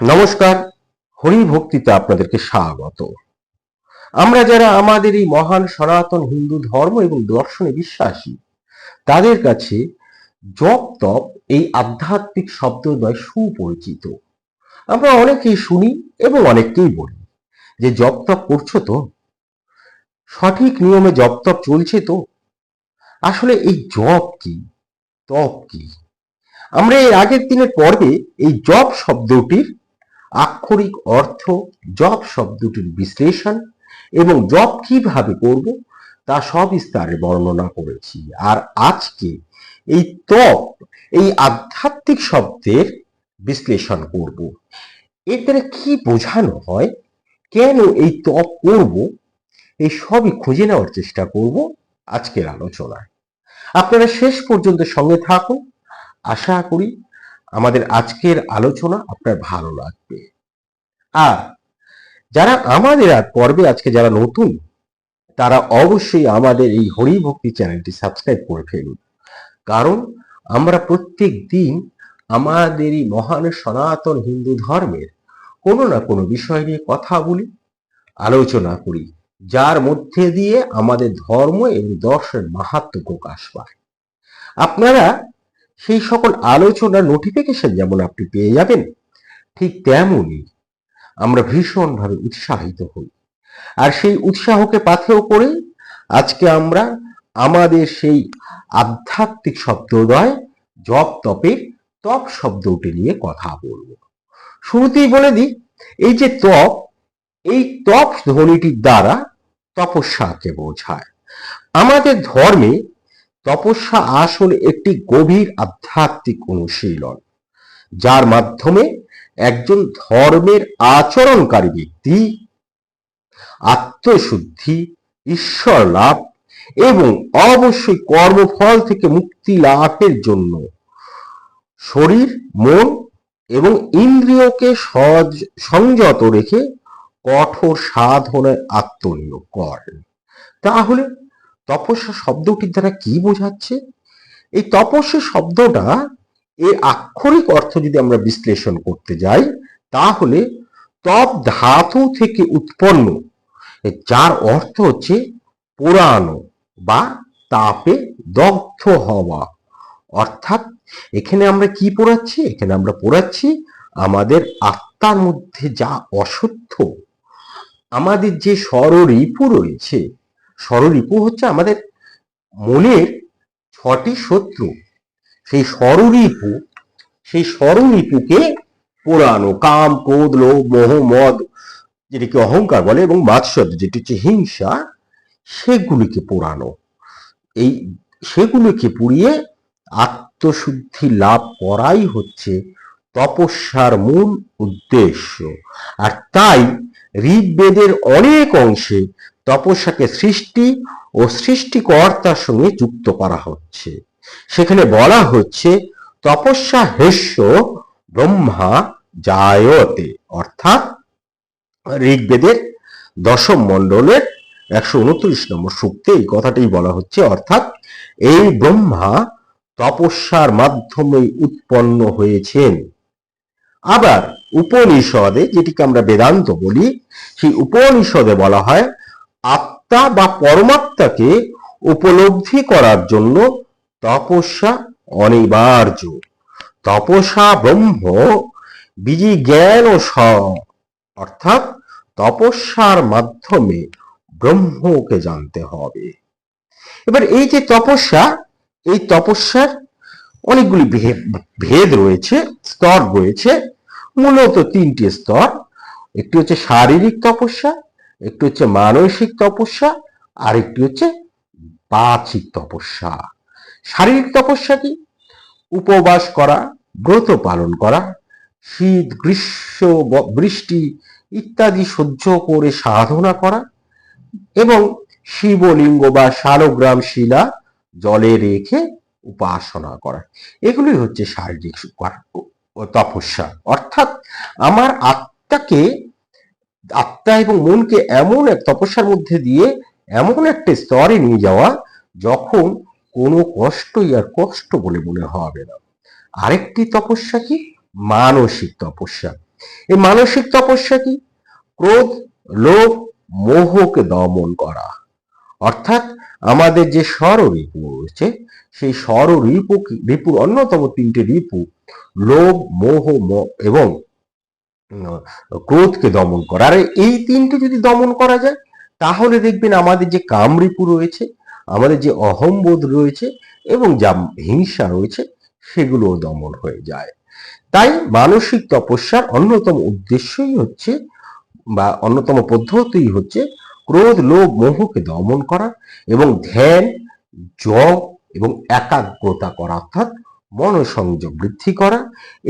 নমস্কার, হরি ভক্তিতে আপনাদেরকে স্বাগত। আমরা যারা আমাদের এই মহান সনাতন হিন্দু ধর্ম এবং দর্শনে বিশ্বাসী, তাদের কাছে জপ তপ এই আধ্যাত্মিক শব্দদ্বয় সুপরিচিত। আমরা অনেকেই শুনি এবং অনেককেই বলি যে, জপ তপ করছ তো? সঠিক নিয়মে জপ তপ চলছে তো? আসলে এই জপ কি? তপ কি? আমরা এর আগের দিনের পর্বে এই জপ শব্দটির আক্ষরিক অর্থ জপ শব্দটির বিশ্লেষণ এবং জব কীভাবে করব তা সব সবিস্তারে বর্ণনা করেছি। আর আজকে এই তপ, এই আধ্যাত্মিক শব্দের বিশ্লেষণ করব। এর কি বোঝানো হয়, কেন এই তপ করব, এই সবই খুঁজে নেওয়ার চেষ্টা করব আজকের আলোচনায়। আপনারা শেষ পর্যন্ত সঙ্গে থাকুন। আশা করি আমাদের আজকের আলোচনা আপনার ভালো লাগবে। আর যারা আমাদের আর পর্বে আজকে যারা নতুন, তারা অবশ্যই আমাদের এই হরি ভক্তি চ্যানেলটি সাবস্ক্রাইব করে ফেলুন। কারণ আমরা প্রত্যেক দিন আমাদের এই মহান সনাতন হিন্দু ধর্মের কোনো না কোনো বিষয় নিয়ে কথা বলি, আলোচনা করি, যার মধ্যে দিয়ে আমাদের ধর্ম এবং দর্শনের মাহাত্ম প্রকাশ পায়। আপনারা সেই সকল আলোচনার নোটিফিকেশন যেমন আপনি পেয়ে যাবেন, ঠিক তেমনই আমরা ভীষণভাবে উৎসাহিত হই। আর সেই উৎসাহকে পাথেও করে আজকে আমরা আমাদের সেই আধ্যাত্মিক শব্দদয়, জপ তপের তপ শব্দটি নিয়ে কথা বলব। শুরুতেই বলে দিই, এই যে তপ, এই তপ ধ্বনিটির দ্বারা তপস্যাকে বোঝায়। আমাদের ধর্মে তপস্যা আসলে একটি গভীর আধ্যাত্মিক অনুশীলন, যার মাধ্যমে একজন ধর্মের আচরণকারী ব্যক্তি আত্মশুদ্ধি, ঈশ্বর লাভ এবং অবশ্যই কর্মফল থেকে মুক্তি লাভের জন্য শরীর, মন এবং ইন্দ্রিয়কে সজ, সংযত রেখে কঠোর সাধনায় আত্মনিয়োগ করেন তাহলে তপস্যা শব্দটির দ্বারা কি বোঝাচ্ছে? এই তপস্যা শব্দটা এর আক্ষরিক অর্থ যদি আমরা বিশ্লেষণ করতে যাই, তাহলে তপ ধাতু থেকে উৎপন্ন, যার অর্থ হচ্ছে পোড়ানো বা তাপে দগ্ধ হওয়া। অর্থাৎ এখানে আমরা কি পোড়াচ্ছি? এখানে আমরা পোড়াচ্ছি আমাদের আত্মার মধ্যে যা অশুদ্ধ, আমাদের যে স্বররিপু রয়েছে স্বররিপু হচ্ছে আমাদের মনের ছটি শত্রু। সেই স্বররিপু সেই স্বররিপুকে পোড়ানো কাম, ক্রোধ, লোভ, মোহ, মদ, যেটিকে অহংকার বলে এবং মাৎসর্য, যেটি হচ্ছে হিংসা, সেগুলিকে পোড়ানো এই সেগুলিকে পুড়িয়ে আত্মশুদ্ধি লাভ করাই হচ্ছে তপস্যার মূল উদ্দেশ্য। আর তাই ঋগ্বেদের অনেক অংশে তপস্যাকে সৃষ্টি ও সৃষ্টিকর্তার সঙ্গে যুক্ত করা হচ্ছে। সেখানে বলা হচ্ছে, তপস্যা হেস্য ব্রহ্মা জায়তে, অর্থাৎ ঋগ্বেদের দশম মণ্ডলের একশো উনত্রিশ নম্বর সূক্তে এই কথাটাই বলা হচ্ছে, অর্থাৎ এই ব্রহ্মা তপস্যার মাধ্যমে উৎপন্ন হয়েছেন। আবার উপনিষদে, যেটিকে আমরা বেদান্ত বলি, সেই উপনিষদে বলা হয় আত্মা বা পরমাত্মাকে উপলব্ধি করার জন্য তপস্যা অনিবার্য। তপস্যা ব্রহ্ম বিজি জ্ঞান ও স অর্থাৎ তপস্যার মাধ্যমে ব্রহ্মকে জানতে হবে। এবার এই যে তপস্যা, এই তপস্যার অনেকগুলি ভেদ রয়েছে, স্তর রয়েছে। মূলত তিনটি স্তর, একটি হচ্ছে শারীরিক তপস্যা একটি হচ্ছে মানসিক তপস্যা আর একটি হচ্ছে বাচিক তপস্যা। শারীরিক তপস্যা কি? উপবাস করা, ব্রত পালন করা, শীত, গ্রীষ্ম বৃষ্টি ইত্যাদি সহ্য করে সাধনা করা এবং শিবলিঙ্গ বা শালগ্রাম শিলা জলে রেখে উপাসনা করা। এগুলি হচ্ছে শারীরিক তপস্যা। অর্থাৎ আমার আত্মাকে আত্মা এবং মনকে এমন এক তপস্যার মধ্যে দিয়ে, এমন একটা স্তরে নিয়ে যাওয়া যখন কোনো কষ্টই আর কষ্ট বলে মনে হবে না। আরেকটি তপস্যা কি? মানসিক তপস্যা। এই মানসিক তপস্যা কি? ক্রোধ, লোভ, মোহকে দমন করা। অর্থাৎ আমাদের যে স্বররিপু রয়েছে, সেই স্বররিপু রিপুর অন্যতম তিনটি রিপু, লোভ, মোহ এবং ক্রোধকে দমন করা। আর, এই তিনটে যদি দমন করা যায়, তাহলে দেখবেন আমাদের যে কামরিপু রয়েছে, আমাদের যে অহম্বোধ রয়েছে এবং যা হিংসা রয়েছে সেগুলো দমন হয়ে যায়। তাই মানসিক তপস্যার অন্যতম উদ্দেশ্যই হচ্ছে, বা অন্যতম পদ্ধতি হচ্ছে ক্রোধ, লোভ, মোহকে দমন করা এবং ধ্যান জপ এবং একাগ্রতা করা, অর্থাৎ মনোসংযোগ বৃদ্ধি করা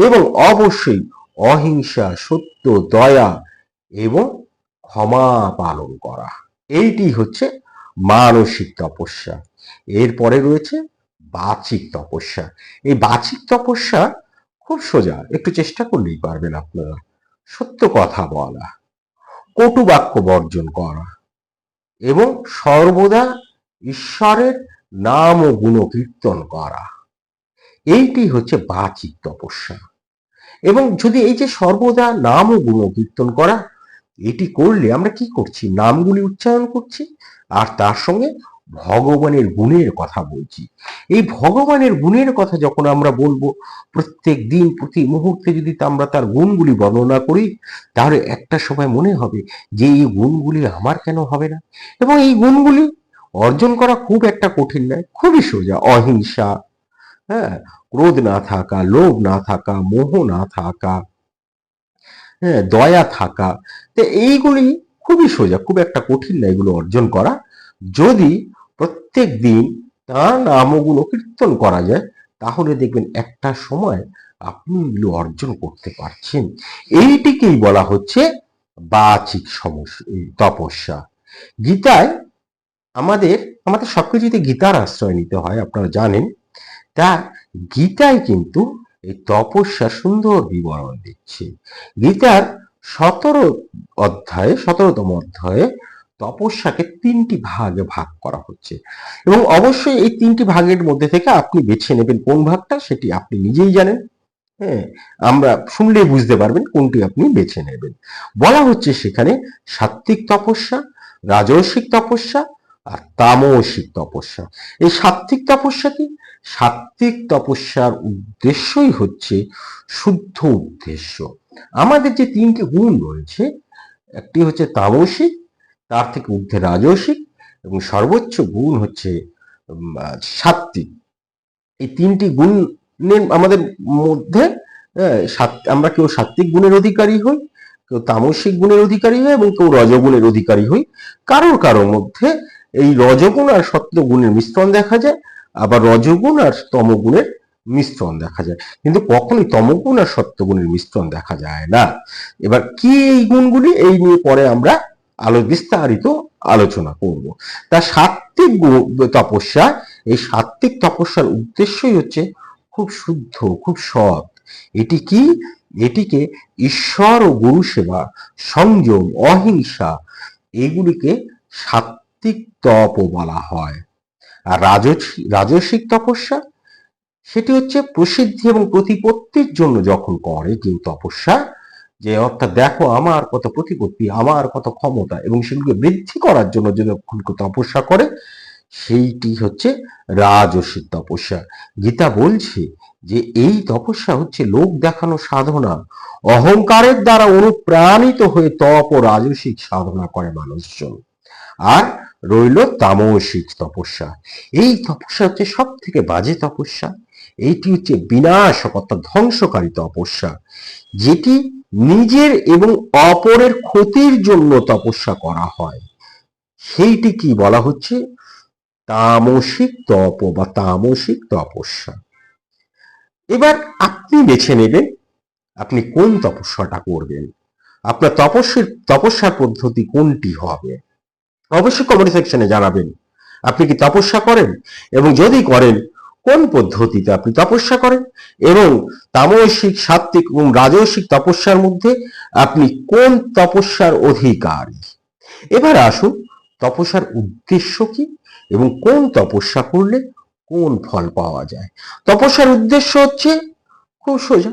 এবং অবশ্যই অহিংসা, সত্য, দয়া এবং ক্ষমা পালন করা। এইটি হচ্ছে মানসিক তপস্যা। এরপরে রয়েছে বাচিক তপস্যা। এই বাচিক তপস্যা খুব সোজা, একটু চেষ্টা করলেই পারবেন আপনারা। সত্য কথা বলা, কটু বাক্য বর্জন করা এবং সর্বদা ঈশ্বরের নাম ও গুণ কীর্তন করা। এইটি হচ্ছে বাচিক তপস্যা। এবং যদি এই যে সর্বদা নাম ও গুণ কীর্তন করা, এটি করলে আমরা কি করছি? নামগুলি উচ্চারণ করছি আর তার সঙ্গে ভগবানের গুণের কথা বলছি। এই ভগবানের গুণের কথা যখন আমরা বলব, প্রত্যেক দিন, প্রতি মুহূর্তে যদি আমরা তার গুণগুলি বর্ণনা করি, তাহলে একটা সময় মনে হবে যে এই গুণগুলি আমার কেন হবে না? এবং এই গুণগুলি অর্জন করা খুব একটা কঠিন নয়, খুবই সোজা, অহিংসা হ্যাঁ ক্রোধ না থাকা, লোভ না থাকা, মোহ না থাকা হ্যাঁ দয়া থাকা, তো এইগুলি খুবই সোজা, খুব একটা কঠিন না এগুলো অর্জন করা। যদি প্রত্যেক দিন তার নামগুলো কীর্তন করা যায়, তাহলে দেখবেন একটা সময় আপনি এগুলো অর্জন করতে পারছেন। এইটিকেই বলা হচ্ছে বাচিক সমস্যা তপস্যা। গীতায় আমাদের আমাদের সবকিছুতে গীতার আশ্রয় নিতে হয়, আপনারা জানেন। তা গীতায় কিন্তু এই তপস্যা সুন্দর বিবরণ দিচ্ছে। গীতার সতেরো অধ্যায়ে, সতেরোতম অধ্যায়ে তপস্যাকে তিনটি ভাগে ভাগ করা হচ্ছে। এবং অবশ্যই এই তিনটি ভাগের মধ্যে থেকে আপনি বেছে নেবেন কোন ভাগটা, সেটি আপনি নিজেই জানেন। হ্যাঁ আমরা শুনলে বুঝতে পারবেন কোনটি আপনি বেছে নেবেন। বলা হচ্ছে সেখানে সাত্বিক তপস্যা রাজস্বিক তপস্যা আর তামসিক তপস্যা। এই সাত্বিক তপস্যা কি? সাত্বিক তপস্যার উদ্দেশ্যই হচ্ছে শুদ্ধ উদ্দেশ্য। আমাদের যে তিনটি গুণ রয়েছে, একটি হচ্ছে তামসিক, তার থেকে ঊর্ধ্বে রাজসিক, এবং সর্বোচ্চ গুণ হচ্ছে সাত্বিক এই তিনটি গুণের আমাদের মধ্যে আমরা কেউ সাত্বিক গুণের অধিকারী হই, কেউ তামসিক গুণের অধিকারী হই, এবং কেউ রজগুণের অধিকারী হই। কারোর কারোর মধ্যে এই রজগুণ আর সত্য গুণের মিশ্রণ দেখা যায়, আবার রজগুণ আর তমগুণের মিশ্রণ দেখা যায়। কিন্তু কখনোই তমগুণ আর সত্যগুণের মিশ্রণ দেখা যায় না। এবার কি এই গুণগুলি? এই নিয়ে পরে আমরা আলো বিস্তারিত আলোচনা করব। তা সাত্বিক গু- তপস্যা, এই সাত্বিক তপস্যার উদ্দেশ্যই হচ্ছে খুব শুদ্ধ, খুব সৎ। এটি কি? এটিকে ঈশ্বর ও গুরু সেবা সংযম, অহিংসা, এগুলিকে সাত্বিক তপ বলা হয়। আর রাজসিক তপস্যা? সেটি হচ্ছে প্রসিদ্ধি এবং প্রতিপত্তির জন্য যখন করে কেউ তপস্যা, যে অর্থাৎ দেখো আমার কত প্রতিপত্তি, আমার কত ক্ষমতা এবং সেগুলোকে বৃদ্ধি করার জন্য যখন তপস্যা করে, সেইটি হচ্ছে রাজসিক তপস্যা। গীতা বলছে যে এই তপস্যা হচ্ছে লোক দেখানো সাধনা। অহংকারের দ্বারা অনুপ্রাণিত হয়ে তপ ও রাজসিক সাধনা করে মানুষজন। আর রইল তামসিক তপস্যা। এই তপস্যা হচ্ছে সব থেকে বাজে তপস্যা। এইটি হচ্ছে বিনাশক অর্থাৎ ধ্বংসকারী তপস্যা, যেটি নিজের এবং অপরের ক্ষতির জন্য তপস্যা করা হয়। সেইটি কি বলা হচ্ছে? তামসিক তপ বা তামসিক তপস্যা। এবার আপনি বেছে নেবেন আপনি কোন তপস্যাটা করবেন। আপনার তপস্যের, তপস্যার পদ্ধতি কোনটি হবে? অবশ্যই কমেন্ট সেকশনে জানাবেন। আপনি কি তপস্যা করেন? এবং যদি করেন, কোন পদ্ধতিতে আপনি তপস্যা করেন? এবং তামসিক সাত্বিক এবং রাজসিক তপস্যার মধ্যে আপনি কোন তপস্যার অধিকারী? এবার আসুন, তপস্যার উদ্দেশ্য কি? এবং কোন তপস্যা করলে কোন ফল পাওয়া যায়? তপস্যার উদ্দেশ্য হচ্ছে, খুব সোজা,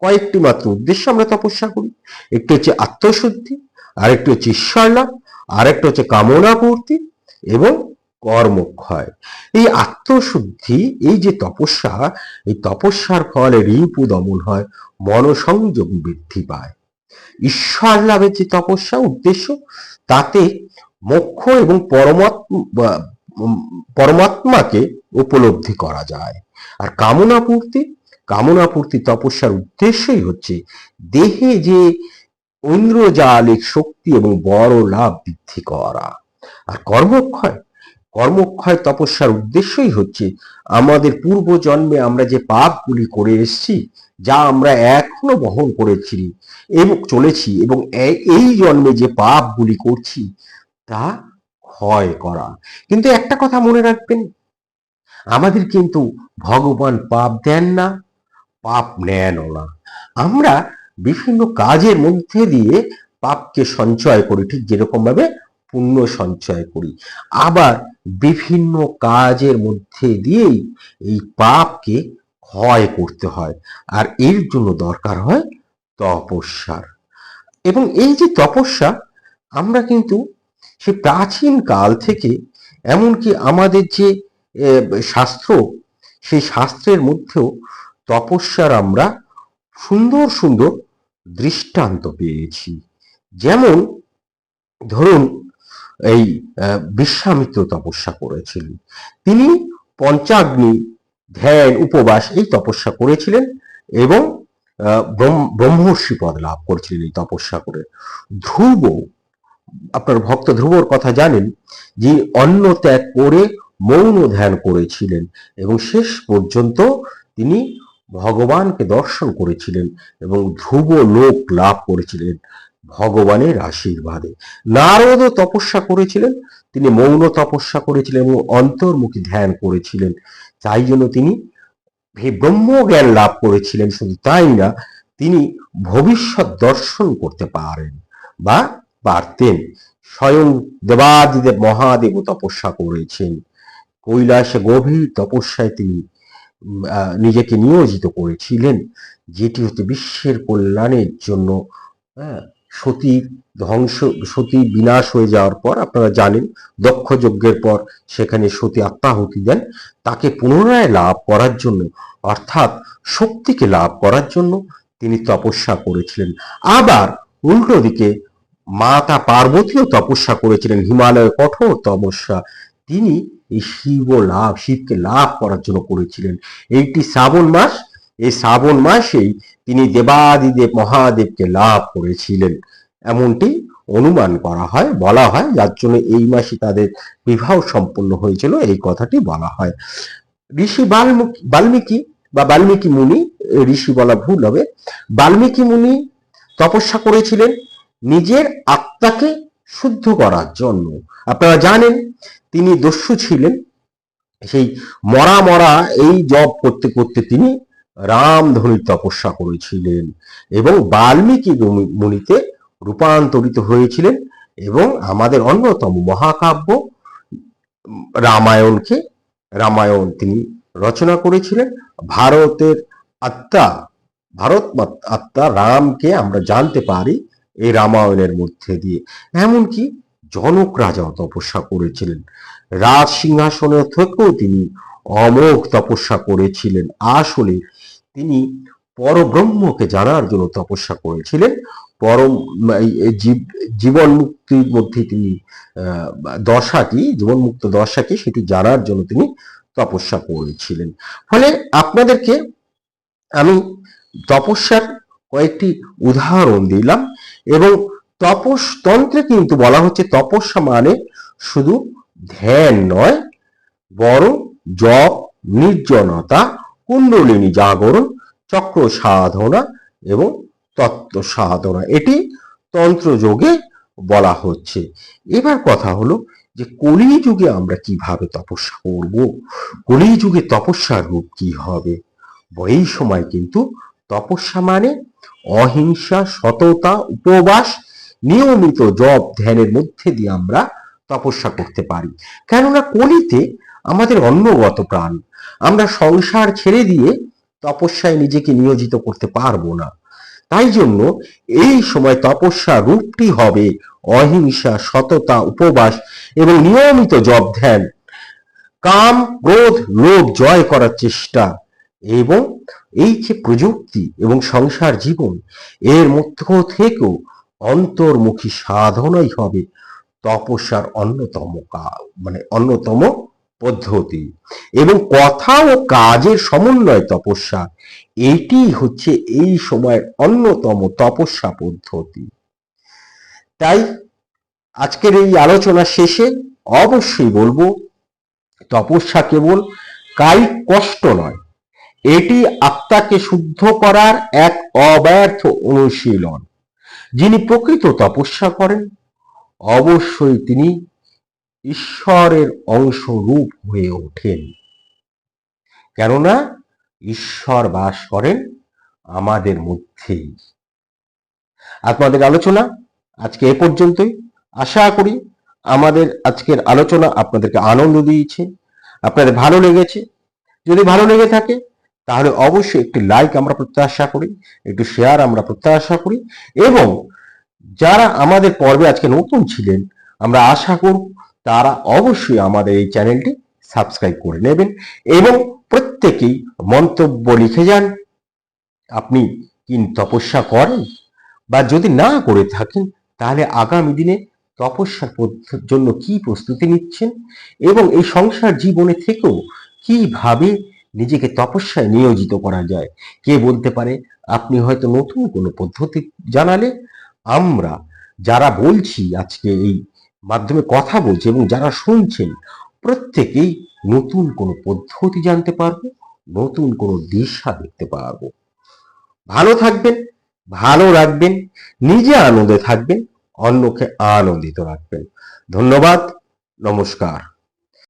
কয়েকটি মাত্র উদ্দেশ্য আমরা তপস্যা করি। একটি হচ্ছে আত্মশুদ্ধি, আরেকটি হচ্ছে ঈশ্বর লাভ আরেকটা হচ্ছে কামনা পূর্তি এবং কর্মক্ষয়। এই আত্মশুদ্ধি, এই যে তপস্যা, এই তপস্যার ফলে রিপু দমন হয়, মনসংযোগ বৃদ্ধি পায়। ঈশ্বর লাভের যে তপস্যা, উদ্দেশ্য, তাতে মোক্ষ এবং পরমাত্মা পরমাত্মাকে উপলব্ধি করা যায়। আর কামনা পূর্তি কামনা পূর্তি তপস্যার উদ্দেশ্যই হচ্ছে দেহে যে ঐন্দ্রজালিক শক্তি এবং বড় লাভ বৃদ্ধি করা। আর কর্মক্ষয় কর্মক্ষয় তপস্যার উদ্দেশ্যই হচ্ছে আমাদের পূর্ব জন্মে আমরা যে পাপগুলি করে এসেছি, যা আমরা এখনও বহন করেছি এবং চলেছি এবং এই জন্মে যে পাপগুলি করছি, তা ক্ষয় করা। কিন্তু একটা কথা মনে রাখবেন, আমাদের কিন্তু ভগবান পাপ দেন না, পাপ নেনও না। আমরা বিভিন্ন কাজের মধ্যে দিয়ে পাপকে সঞ্চয় করি, ঠিক যেরকম ভাবে পুণ্য সঞ্চয় করি। আবার বিভিন্ন কাজের মধ্যে দিয়েই এই পাপকে ক্ষয় করতে হয়, আর এর জন্য দরকার হয় তপস্যার। এবং এই যে তপস্যা, আমরা কিন্তু সে প্রাচীন কাল থেকে, এমনকি আমাদের যে শাস্ত্র, সেই শাস্ত্রের মধ্যেও তপস্যার আমরা সুন্দর সুন্দর দৃষ্টান্ত পেয়েছি। যেমন, ধরুন, এই বিশ্বামিত্র তপস্যা করেছিলেন। তিনি পঞ্চাগ্নি, ধ্যান, উপবাস এই তপস্যা করেছিলেন এবং ব্রহ্মর্ষি পদ লাভ করেছিলেন এই তপস্যা করে। ধ্রুব, আপনার ভক্ত ধ্রুবর কথা জানেন যে অন্ন ত্যাগ করে মৌন ধ্যান করেছিলেন এবং শেষ পর্যন্ত তিনি ভগবানকে দর্শন করেছিলেন এবং ধ্রুব লোক লাভ করেছিলেন ভগবানের আশীর্বাদে। নারদও তপস্যা করেছিলেন, তিনি মৌন তপস্যা করেছিলেন এবং অন্তর্মুখী ধ্যান করেছিলেন। তাই জন্য তিনি হে- ব্রহ্মজ্ঞান লাভ করেছিলেন, শুধু তাই না, তিনি ভবিষ্যৎ দর্শন করতে পারেন বা পারতেন। স্বয়ং দেবাদিদেব মহাদেব তপস্যা করেছেন। কৈলাসে গভীর তপস্যায় তিনি নিজেকে নিয়োজিত করেছিলেন। যেটি হচ্ছে বিশ্বের কল্যাণের জন্য হ্যাঁ, সতী ধ্বংস সতী বিনাশ হয়ে যাওয়ার পর আপনারা জানেন দক্ষ যজ্ঞের পর সেখানে সতী আত্মাহুতি দেন। তাকে পুনরায় লাভ করার জন্য অর্থাৎ শক্তিকে লাভ করার জন্য তিনি তপস্যা করেছিলেন। আবার উল্টো দিকে মাতা পার্বতীও তপস্যা করেছিলেন হিমালয় কঠোর তপস্যা। তিনি এই শিব লাভ, শিবকে লাভ করার জন্য করেছিলেন। এইটি শ্রাবণ মাস, এই শ্রাবণ মাসেই তিনি দেবাদিদেব, মহাদেবকে লাভ করেছিলেন। এমনটি অনুমান করা হয়, বলা হয়, যার জন্য এই মাসে তাদের বিবাহ সম্পন্ন হয়েছিল, এই কথাটি বলা হয়। ঋষি বাল্মীকি বাল্মীকি বা বাল্মীকি মুনি, ঋষি বলা ভুল হবে, বাল্মীকি মুনি তপস্যা করেছিলেন, নিজের আত্মাকে শুদ্ধ করার জন্য। আপনারা জানেন, তিনি দস্যু ছিলেন। সেই মরা মরা এই জব করতে করতে তিনি রামধনুর তপস্যা করেছিলেন এবং বাল্মীকি মুনি- মুনিতে রূপান্তরিত হয়েছিলেন এবং আমাদের অন্যতম মহাকাব্য রামায়ণকে, রামায়ণ তিনি রচনা করেছিলেন। ভারতের আত্মা, ভারত আত্মা রামকে আমরা জানতে পারি। এই রামায়ণের মধ্যে দিয়ে। এমনকি জনক রাজাও তপস্যা করেছিলেন। রাজ সিংহাসনে থেকেও তিনি অমোঘ তপস্যা করেছিলেন। আসলে তিনি পরব্রহ্মকে জানার জন্য তপস্যা করেছিলেন। পরম জীবন মুক্তির মধ্যে তিনি দশাটি জীবন মুক্ত দশাকে সেটি জানার জন্য তিনি তপস্যা করেছিলেন। ফলে আপনাদেরকে আমি তপস্যার কয়েকটি উদাহরণ দিলাম। এবং তপস তন্ত্রে কিন্তু বলা হচ্ছে তপস্যা মানে শুধু ধ্যান নয়, বরং জপ, নির্জনতা, কুণ্ডলিনী জাগরণ, চক্র সাধনা এবং তত্ত্ব সাধনা। এটি তন্ত্র যোগে বলা হচ্ছে। এবার কথা হলো যে কলি যুগে আমরা কীভাবে তপস্যা করব? কলি যুগে তপস্যার রূপ কি হবে? এই সময় কিন্তু তপস্যা মানে অহিংসা, সততা, উপবাস, নিয়মিত জপ ধ্যানের মধ্যে দিয়ে আমরা তপস্যা করতে পারি। কেননা কলিতে আমাদের অন্নগত প্রাণ। আমরা সংসার ছেড়ে দিয়ে তপস্যায় নিজেকে নিয়োজিত করতে পারব না। তাই জন্য এই সময় তপস্যা রূপটি হবে অহিংসা, সততা, উপবাস এবং নিয়মিত জপ ধ্যান। কাম, ক্রোধ, লোভ জয় করার চেষ্টা। এবং এই যে প্রযুক্তি এবং সংসার জীবন, এর মধ্য থেকেও অন্তর্মুখী সাধনাই হবে তপস্যার অন্যতম মানে অন্যতম পদ্ধতি। এবং কথা ও কাজের সমন্বয় তপস্যা, এটি হচ্ছে এই সময়ের অন্যতম তপস্যা পদ্ধতি। তাই আজকের এই আলোচনা শেষে অবশ্যই বলব, তপস্যা কেবল কায়িক কষ্ট নয় এটি আত্মাকে শুদ্ধ করার এক অব্যর্থ অনুশীলন, যিনি প্রকৃত তপস্যা করেন। অবশ্যই তিনি ঈশ্বরের অংশরূপ হয়ে ওঠেন। কেননা ঈশ্বর বাস করেন আমাদের মধ্যেই। আপনাদের আলোচনা আজকে এ পর্যন্তই। আশা করি আমাদের আজকের আলোচনা আপনাদেরকে আনন্দ দিয়েছে। আপনাদের ভালো লেগেছে। যদি ভালো লেগে থাকে তাহলে অবশ্যই একটি লাইক আমরা প্রত্যাশা করি, একটু শেয়ার আমরা প্রত্যাশা করি এবং যারা আমাদের পর্বে আজকে নতুন ছিলেন, আমরা আশা করব তারা অবশ্যই আমাদের এই চ্যানেলটি সাবস্ক্রাইব করে নেবেন এবং প্রত্যেকেই মন্তব্য লিখে যান, আপনি কি তপস্যা করেন বা যদি না করে থাকেন, তাহলে আগামী দিনে তপস্যার জন্য কি প্রস্তুতি নিচ্ছেন এবং এই সংসার জীবনে থেকেও কীভাবে নিজেকে তপস্যায় নিয়োজিত করা যায়। কে বলতে পারে, আপনি হয়তো নতুন কোনো পদ্ধতি জানালে আমরা যারা বলছি আজকে এই মাধ্যমে কথা বলছি এবং যারা শুনছেন, প্রত্যেকেই নতুন কোনো পদ্ধতি জানতে পারব, নতুন কোনো দিশা দেখতে পারব। ভালো থাকবেন, ভালো রাখবেন, নিজে আনন্দে থাকবেন, অন্যকে আনন্দিত রাখবেন। ধন্যবাদ, নমস্কার।